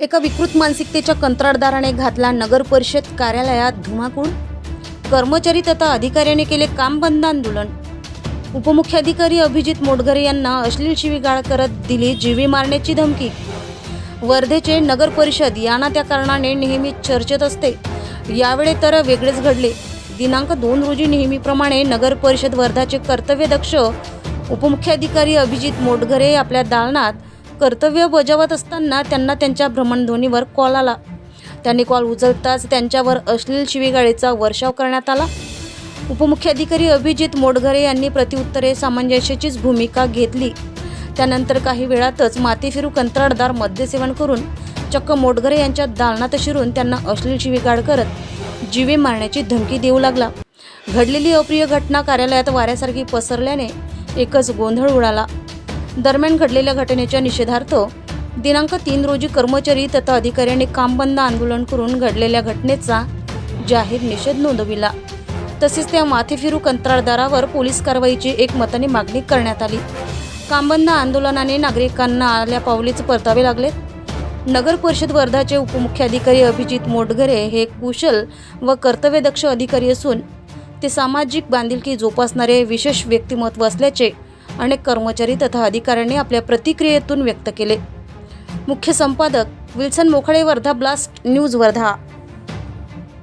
एका विकृत मानसिकतेच्या कंत्राटदाराने घातला नगर परिषद कार्यालयात धुमाकूळ. कर्मचारी तथा अधिकाऱ्याने केले काम बंद आंदोलन. उपमुख्याधिकारी अभिजित मोटघरे यांना अश्लील शिवीगाळ करत दिली जीवी मारण्याची धमकी. वर्धेचे नगर परिषद यांना त्या कारणाने नेहमी चर्चेत असते. यावेळी तर वेगळेच घडले. दिनांक दोन रोजी नेहमीप्रमाणे नगर परिषद वर्धाचे कर्तव्यदक्ष उपमुख्याधिकारी अभिजित मोटघरे आपल्या दालनात कर्तव्य बजावत असताना त्यांना त्यांच्या भ्रमणध्वनीवर कॉल आला. त्यांनी कॉल उचलताच त्यांच्यावर अश्लील शिवीगाळीचा वर्षाव करण्यात आला. उपमुख्याधिकारी अभिजित मोडघरे यांनी प्रत्युत्तरे सामंजस्याचीच भूमिका घेतली. त्यानंतर काही वेळातच माती फिरू कंत्राटदार मद्यसेवन करून चक्क मोडघरे यांच्या दालनात शिरून त्यांना अश्लील शिवीगाळ करत जीवे मारण्याची धमकी देऊ लागला. घडलेली अप्रिय घटना कार्यालयात वाऱ्यासारखी पसरल्याने एकच गोंधळ उडाला. दरम्यान घडलेल्या घटनेच्या निषेधार्थ दिनांक तीन रोजी कर्मचारी तथा अधिकाऱ्यांनी कामबंद आंदोलन करून घडलेल्या घटनेचा जाहीर निषेध नोंदविला. तसेच त्या माथेफिरू कंत्राटदारावर पोलीस कारवाईची एकमताने मागणी करण्यात आली. कामबंद आंदोलनाने नागरिकांना आल्या पावलीच परतावे लागले. नगर परिषद वर्धाचे उपमुख्याधिकारी अभिजित मोटघरे हे कुशल व कर्तव्यदक्ष अधिकारी असून ते सामाजिक बांधिलकी जोपासणारे विशेष व्यक्तिमत्व असल्याचे अनेक कर्मचारी तथा अधिकाऱ्यांनी आपल्या प्रतिक्रियेतून व्यक्त केले. मुख्य संपादक Wilson Mokhale Wardha blast news Wardha.